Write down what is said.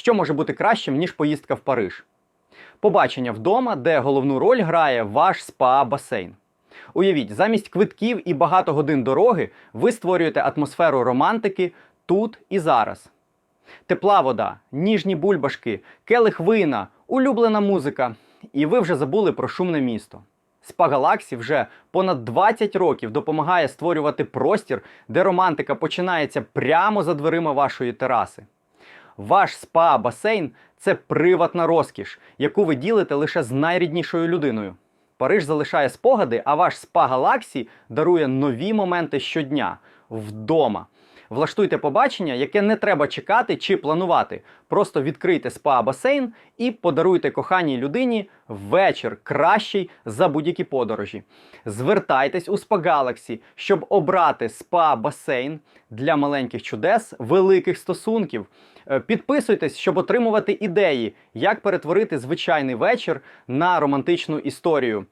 Що може бути кращим, ніж поїздка в Париж? Побачення вдома, де головну роль грає ваш спа-басейн. Уявіть, замість квитків і багато годин дороги ви створюєте атмосферу романтики тут і зараз. Тепла вода, ніжні бульбашки, келих вина, улюблена музика. І ви вже забули про шумне місто. Спа Галаксі вже понад 20 років допомагає створювати простір, де романтика починається прямо за дверима вашої тераси. Ваш спа-басейн це приватна розкіш, яку ви ділите лише з найріднішою людиною. Париж залишає спогади, а ваш спа Галаксі дарує нові моменти щодня вдома. Влаштуйте побачення, яке не треба чекати чи планувати. Просто відкрийте спа-басейн і подаруйте коханій людині вечір кращий за будь-які подорожі. Звертайтесь у Spa Galaxy, щоб обрати спа-басейн для маленьких чудес, великих стосунків. Е, Підписуйтесь, щоб отримувати ідеї, як перетворити звичайний вечір на романтичну історію.